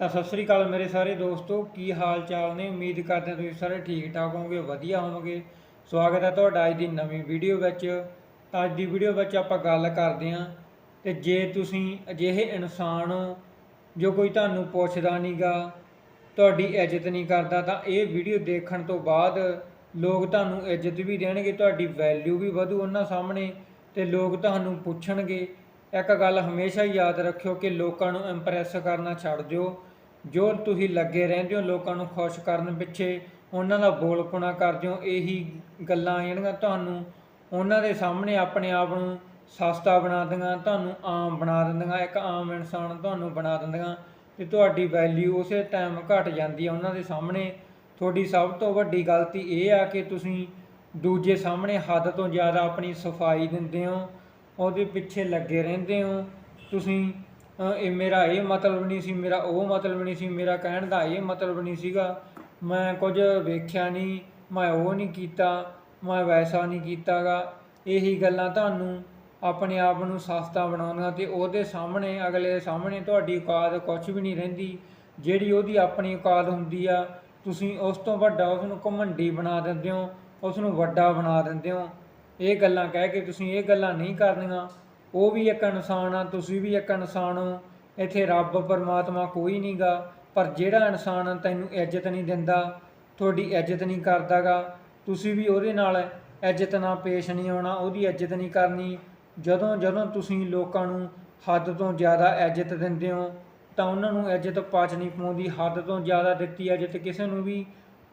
ਤਾਂ ਸਤਿ ਸ੍ਰੀ ਅਕਾਲ ਮੇਰੇ ਸਾਰੇ ਦੋਸਤੋ, ਕੀ ਹਾਲ ਚਾਲ ਨੇ? ਉਮੀਦ ਕਰਦੇ ਹਾਂ ਤੁਸੀਂ ਸਾਰੇ ਠੀਕ ਠਾਕ ਹੋਵੋਗੇ, ਵਧੀਆ ਹੋਵੋਗੇ। ਸਵਾਗਤ ਹੈ ਤੁਹਾਡਾ ਅੱਜ ਦੀ ਨਵੀਂ ਵੀਡੀਓ ਵਿੱਚ। ਤਾਂ ਅੱਜ ਦੀ ਵੀਡੀਓ ਵਿੱਚ ਆਪਾਂ ਗੱਲ ਕਰਦੇ ਹਾਂ ਤੇ ਜੇ ਤੁਸੀਂ ਅਜਿਹੇ ਇਨਸਾਨ ਹੋ ਜੋ ਕੋਈ ਤੁਹਾਨੂੰ ਪੁੱਛਦਾ ਨਹੀਂਗਾ, ਤੁਹਾਡੀ ਇੱਜ਼ਤ ਨਹੀਂ ਕਰਦਾ, ਤਾਂ ਇਹ ਵੀਡੀਓ ਦੇਖਣ ਤੋਂ ਬਾਅਦ ਲੋਕ ਤੁਹਾਨੂੰ ਇੱਜ਼ਤ ਵੀ ਦੇਣਗੇ, ਤੁਹਾਡੀ ਵੈਲਿਊ ਵੀ ਵਧੂ ਉਹਨਾਂ ਸਾਹਮਣੇ ਤੇ ਲੋਕ ਤੁਹਾਨੂੰ ਪੁੱਛਣਗੇ। ਇੱਕ ਗੱਲ ਹਮੇਸ਼ਾ ਯਾਦ ਰੱਖਿਓ ਕਿ ਲੋਕਾਂ ਨੂੰ ਇੰਪ੍ਰੈਸ ਕਰਨਾ ਛੱਡ ਦਿਓ। ਜੋ ਤੁਸੀਂ ਲੱਗੇ ਰਹਿੰਦੇ ਹੋ, ਲੋਕਾਂ ਨੂੰ ਖੁਸ਼ ਕਰਨ ਪਿੱਛੇ ਉਹਨਾਂ ਦਾ ਬੋਲਪੁਣਾ ਕਰਦੇ ਹੋ ਇਹੀ ਗੱਲਾਂ ਜਿਹੜੀਆਂ ਤੁਹਾਨੂੰ ਉਹਨਾਂ ਦੇ ਸਾਹਮਣੇ ਆਪਣੇ ਆਪ ਨੂੰ ਸਸਤਾ ਬਣਾ ਦਿੰਦੀਆਂ, ਤੁਹਾਨੂੰ ਆਮ ਬਣਾ ਦਿੰਦੀਆਂ, ਇੱਕ ਆਮ ਇਨਸਾਨ ਤੁਹਾਨੂੰ ਬਣਾ ਦਿੰਦੀਆਂ ਤੇ ਤੁਹਾਡੀ ਵੈਲਿਊ ਉਸੇ ਟਾਈਮ ਘਟ ਜਾਂਦੀ ਹੈ ਉਹਨਾਂ ਦੇ ਸਾਹਮਣੇ ਤੁਹਾਡੀ ਸਭ ਤੋਂ ਵੱਡੀ ਗਲਤੀ ਇਹ ਆ ਕਿ ਤੁਸੀਂ ਦੂਜੇ ਸਾਹਮਣੇ ਹੱਦ ਤੋਂ ਜ਼ਿਆਦਾ ਆਪਣੀ ਸਫ਼ਾਈ ਦਿੰਦੇ ਹੋ, ਉਹਦੇ ਪਿੱਛੇ ਲੱਗੇ ਰਹਿੰਦੇ ਹੋ। ਤੁਸੀਂ ਇਹ ਮੇਰਾ ਇਹ ਮਤਲਬ ਨਹੀਂ ਸੀ, ਮੇਰਾ ਉਹ ਮਤਲਬ ਨਹੀਂ ਸੀ, ਮੇਰਾ ਕਹਿਣ ਦਾ ਇਹ ਮਤਲਬ ਨਹੀਂ ਸੀਗਾ। ਮੈਂ ਕੁਝ ਵੇਖਿਆ ਨਹੀਂ, ਮੈਂ ਉਹ ਨਹੀਂ ਕੀਤਾ, ਮੈਂ ਵੈਸਾ ਨਹੀਂ ਕੀਤਾਗਾ। ਇਹੀ ਗੱਲਾਂ ਤੁਹਾਨੂੰ ਆਪਣੇ ਆਪ ਨੂੰ ਸਸਤਾ ਬਣਾਉਂਦੀਆਂ ਤੇ ਉਹਦੇ ਸਾਹਮਣੇ, ਅਗਲੇ ਸਾਹਮਣੇ ਤੁਹਾਡੀ ਔਕਾਤ ਕੁਝ ਵੀ ਨਹੀਂ ਰਹਿੰਦੀ। ਜਿਹੜੀ ਉਹਦੀ ਆਪਣੀ ਔਕਾਤ ਹੁੰਦੀ ਆ, ਤੁਸੀਂ ਉਸ ਤੋਂ ਵੱਡਾ ਉਸ ਨੂੰ ਘਮੰਡੀ ਬਣਾ ਦਿੰਦੇ ਹੋ ਉਸ ਨੂੰ ਵੱਡਾ ਬਣਾ ਦਿੰਦੇ ਹੋ। ਇਹ ਗੱਲਾਂ ਕਹਿ ਕੇ ਤੁਸੀਂ ਇਹ ਗੱਲਾਂ ਨਹੀਂ ਕਰਨੀਆਂ। ਉਹ ਵੀ ਇੱਕ ਇਨਸਾਨ ਆ, ਤੁਸੀਂ ਵੀ ਇੱਕ ਇਨਸਾਨ ਹੋ। ਇੱਥੇ ਰੱਬ, ਪਰਮਾਤਮਾ ਕੋਈ ਨਹੀਂਗਾ ਪਰ ਜਿਹੜਾ ਇਨਸਾਨ ਤੈਨੂੰ ਇੱਜ਼ਤ ਨਹੀਂ ਦਿੰਦਾ, ਤੁਹਾਡੀ ਇੱਜ਼ਤ ਨਹੀਂ ਕਰਦਾਗਾ। ਤੁਸੀਂ ਵੀ ਉਹਦੇ ਨਾਲ ਇੱਜ਼ਤ ਨਾਲ ਪੇਸ਼ ਨਹੀਂ ਆਉਣਾ ਉਹਦੀ ਇੱਜ਼ਤ ਨਹੀਂ ਕਰਨੀ। ਜਦੋਂ ਜਦੋਂ ਤੁਸੀਂ ਲੋਕਾਂ ਨੂੰ ਹੱਦ ਤੋਂ ਜ਼ਿਆਦਾ ਇੱਜ਼ਤ ਦਿੰਦੇ ਹੋ, ਤਾਂ ਉਹਨਾਂ ਨੂੰ ਇੱਜ਼ਤ ਪਚ ਨਹੀਂ ਪਾਉਂਦੀ। ਹੱਦ ਤੋਂ ਜ਼ਿਆਦਾ ਦਿੱਤੀ ਇੱਜ਼ਤ ਕਿਸੇ ਨੂੰ ਵੀ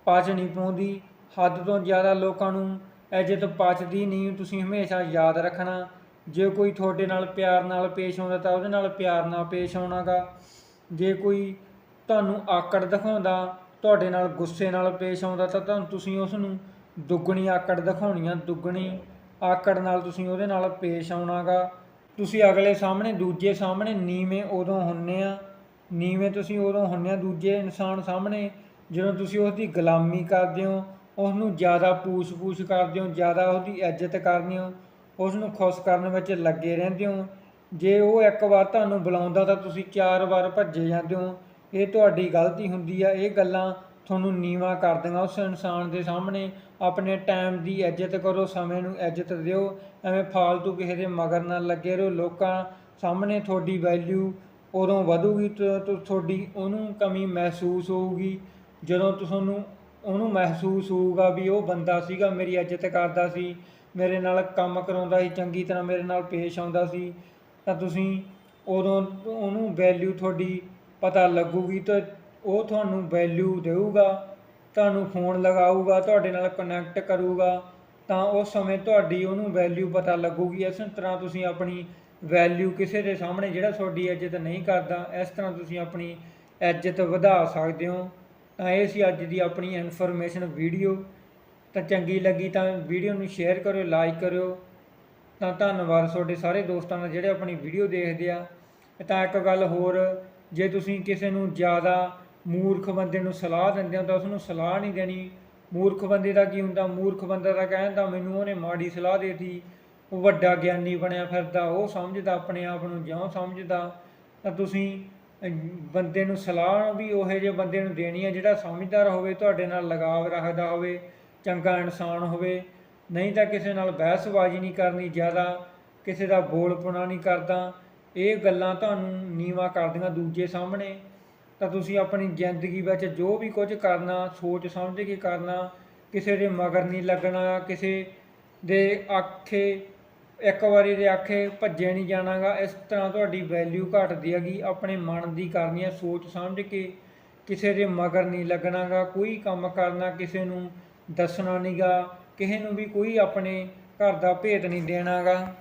ਪਚ ਨਹੀਂ ਪਾਉਂਦੀ। ਹੱਦ ਤੋਂ ਜ਼ਿਆਦਾ ਲੋਕਾਂ ਨੂੰ ਇੱਜ਼ਤ ਪਚਦੀ ਨਹੀਂ। ਤੁਸੀਂ ਹਮੇਸ਼ਾ ਯਾਦ ਰੱਖਣਾ। ਜੇ ਕੋਈ ਤੁਹਾਡੇ ਨਾਲ ਪਿਆਰ ਨਾਲ ਪੇਸ਼ ਆਉਂਦਾ ਤਾਂ ਉਹਦੇ ਨਾਲ ਪਿਆਰ ਨਾਲ ਪੇਸ਼ ਆਉਣਾਗਾ। ਜੇ ਕੋਈ ਤੁਹਾਨੂੰ ਆਕੜ ਦਿਖਾਉਂਦਾ, ਤੁਹਾਡੇ ਨਾਲ ਗੁੱਸੇ ਨਾਲ ਪੇਸ਼ ਆਉਂਦਾ ਤਾਂ ਤੁਹਾਨੂੰ ਤੁਸੀਂ ਉਸ ਨੂੰ ਦੁੱਗਣੀ ਆਕੜ ਦਿਖਾਉਣੀ ਆ, ਦੁੱਗਣੀ ਆਕੜ ਨਾਲ ਤੁਸੀਂ ਉਹਦੇ ਨਾਲ ਪੇਸ਼ ਆਉਣਾਗਾ। ਤੁਸੀਂ ਅਗਲੇ ਸਾਹਮਣੇ, ਦੂਜੇ ਸਾਹਮਣੇ ਨੀਵੇਂ ਉਦੋਂ ਹੁੰਨੇ ਆ। ਨੀਵੇਂ ਤੁਸੀਂ ਉਦੋਂ ਹੁੰਨੇ ਆ, ਦੂਜੇ ਇਨਸਾਨ ਸਾਹਮਣੇ ਜਦੋਂ ਤੁਸੀਂ ਉਸ ਦੀ ਗੁਲਾਮੀ ਕਰਦੇ ਹੋ ਉਸ ਨੂੰ ਜ਼ਿਆਦਾ ਪੂਛ-ਪੂਛ ਕਰਦੇ ਹੋ, ਜ਼ਿਆਦਾ ਉਹਦੀ ਇੱਜ਼ਤ ਕਰਦੇ ਹੋ ਉਸ ਨੂੰ ਖੁਸ਼ ਕਰਨ ਵਿੱਚ ਲੱਗੇ ਰਹਿੰਦੇ ਹੋ। ਜੇ ਉਹ ਇੱਕ ਵਾਰ ਤੁਹਾਨੂੰ ਬੁਲਾਉਂਦਾ ਤਾਂ ਤੁਸੀਂ ਚਾਰ ਵਾਰ ਭੱਜੇ ਜਾਂਦੇ ਹੋ। ਇਹ ਤੁਹਾਡੀ ਗਲਤੀ ਹੁੰਦੀ ਆ। ਇਹ ਗੱਲਾਂ ਤੁਹਾਨੂੰ ਨੀਵਾ ਕਰ ਦਿੰਗਾ ਉਸ ਇਨਸਾਨ ਦੇ ਸਾਹਮਣੇ ਆਪਣੇ ਟਾਈਮ ਦੀ ਇੱਜ਼ਤ ਕਰੋ, ਸਮੇਂ ਨੂੰ ਇੱਜ਼ਤ ਦਿਓ। ਐਵੇਂ ਫਾਲਤੂ ਕਿਸੇ ਦੇ ਮਗਰ ਨਾ ਲੱਗੇ ਰਹੋ। ਲੋਕਾਂ ਸਾਹਮਣੇ ਤੁਹਾਡੀ ਵੈਲਿਊ ਉਦੋਂ ਵਧੂਗੀ ਤੇ, ਤੁਹਾਡੀ ਉਹਨੂੰ ਕਮੀ ਮਹਿਸੂਸ ਹੋਊਗੀ। ਜਦੋਂ ਤੁਹਾਨੂੰ ਉਹਨੂੰ ਮਹਿਸੂਸ ਹੋਊਗਾ ਵੀ ਉਹ ਬੰਦਾ ਸੀਗਾ, ਮੇਰੀ ਇੱਜ਼ਤ ਕਰਦਾ ਸੀ ਮੇਰੇ ਨਾਲ ਕੰਮ ਕਰਾਉਂਦਾ ਸੀ, ਚੰਗੀ ਤਰ੍ਹਾਂ ਮੇਰੇ ਨਾਲ ਪੇਸ਼ ਆਉਂਦਾ ਸੀ, ਤਾਂ ਤੁਸੀਂ ਉਦੋਂ ਉਹਨੂੰ ਵੈਲਿਊ ਤੁਹਾਡੀ ਪਤਾ ਲੱਗੂਗੀ ਤਾਂ ਉਹ ਤੁਹਾਨੂੰ ਵੈਲਿਊ ਦੇਊਗਾ, ਤੁਹਾਨੂੰ ਫੋਨ ਲਗਾਊਗਾ, ਤੁਹਾਡੇ ਨਾਲ ਕਨੈਕਟ ਕਰੂਗਾ, ਤਾਂ ਉਸ ਸਮੇਂ ਤੁਹਾਡੀ ਉਹਨੂੰ ਵੈਲਿਊ ਪਤਾ ਲੱਗੂਗੀ। ਇਸ ਤਰ੍ਹਾਂ ਤੁਸੀਂ ਆਪਣੀ ਵੈਲਿਊ ਕਿਸੇ ਦੇ ਸਾਹਮਣੇ ਜਿਹੜਾ ਤੁਹਾਡੀ ਇੱਜ਼ਤ ਨਹੀਂ ਕਰਦਾ, ਇਸ ਤਰ੍ਹਾਂ ਤੁਸੀਂ ਆਪਣੀ ਇੱਜ਼ਤ ਵਧਾ ਸਕਦੇ ਹੋ। ਤਾਂ ਇਹ ਸੀ ਅੱਜ ਦੀ ਆਪਣੀ ਇਨਫੋਰਮੇਸ਼ਨ ਵੀਡੀਓ ਤਾਂ ਚੰਗੀ ਲੱਗੀ ਤਾਂ ਵੀਡੀਓ ਨੂੰ ਸ਼ੇਅਰ ਕਰਿਓ ਲਾਈਕ ਕਰਿਓ। ਤਾਂ ਧੰਨਵਾਦ ਤੁਹਾਡੇ ਸਾਰੇ ਦੋਸਤਾਂ ਦਾ ਜਿਹੜੇ ਆਪਣੀ ਵੀਡੀਓ ਦੇਖਦੇ ਆ। ਤਾਂ ਇੱਕ ਗੱਲ ਹੋਰ, ਜੇ ਤੁਸੀਂ ਕਿਸੇ ਨੂੰ ਜ਼ਿਆਦਾ ਮੂਰਖ ਬੰਦੇ ਨੂੰ ਸਲਾਹ ਦਿੰਦੇ ਹੋ ਤਾਂ ਉਸ ਨੂੰ ਸਲਾਹ ਨਹੀਂ ਦੇਣੀ। ਮੂਰਖ ਬੰਦੇ ਦਾ ਕੀ ਹੁੰਦਾ? ਮੂਰਖ ਬੰਦਾ ਤਾਂ ਕਹਿੰਦਾ, ਮੈਨੂੰ ਉਹਨੇ ਮਾੜੀ ਸਲਾਹ ਦੇਤੀ। ਉਹ ਵੱਡਾ ਗਿਆਨੀ ਬਣਿਆ ਫਿਰਦਾ, ਉਹ ਸਮਝਦਾ, ਆਪਣੇ ਆਪ ਨੂੰ ਜਿਉਂ ਸਮਝਦਾ। ਤਾਂ ਤੁਸੀਂ ਬੰਦੇ ਨੂੰ ਸਲਾਹ ਵੀ ਉਹੋ ਜਿਹੇ ਬੰਦੇ ਨੂੰ ਦੇਣੀ ਹੈ ਜਿਹੜਾ ਸਮਝਦਾਰ ਹੋਵੇ, ਤੁਹਾਡੇ ਨਾਲ ਲਗਾਵ ਰੱਖਦਾ ਹੋਵੇ। ਚੰਗਾ ਇਨਸਾਨ ਹੋਵੇ, ਨਹੀਂ ਤਾਂ ਕਿਸੇ ਨਾਲ ਬਹਿਸਬਾਜ਼ੀ ਨਹੀਂ ਕਰਨੀ ਜ਼ਿਆਦਾ, ਕਿਸੇ ਦਾ ਬੋਲਪੁਣਾ ਨਹੀਂ ਕਰਦਾ। ਇਹ ਗੱਲਾਂ ਤੁਹਾਨੂੰ ਨੀਵਾ ਕਰਦੀਆਂ ਦੂਜੇ ਸਾਹਮਣੇ। ਤਾਂ ਤੁਸੀਂ ਆਪਣੀ ਜ਼ਿੰਦਗੀ ਵਿੱਚ ਜੋ ਵੀ ਕੁਝ ਕਰਨਾ, ਸੋਚ ਸਮਝ ਕੇ ਕਰਨਾ, ਕਿਸੇ ਦੇ ਮਗਰ ਨਹੀਂ ਲੱਗਣਾ, ਕਿਸੇ ਦੇ ਆਖੇ, ਇੱਕ ਵਾਰੀ ਦੇ ਆਖੇ ਭੱਜੇ ਨਹੀਂ ਜਾਣਾਗਾ, ਇਸ ਤਰ੍ਹਾਂ ਤੁਹਾਡੀ ਵੈਲਿਊ ਘਟਦੀ ਹੈਗੀ, ਆਪਣੇ ਮਨ ਦੀ ਕਰਨੀ ਹੈ ਸੋਚ ਸਮਝ ਕੇ। ਕਿਸੇ ਦੇ ਮਗਰ ਨਹੀਂ ਲੱਗਣਾਗਾ, ਕੋਈ ਕੰਮ ਕਰਨਾ ਕਿਸੇ ਨੂੰ ਦੱਸਣਾ ਨਹੀਂਗਾ ਕਿਸੇ ਨੂੰ ਵੀ ਕੋਈ ਆਪਣੇ ਘਰ ਦਾ ਭੇਤ ਨਹੀਂ ਦੇਣਾਗਾ।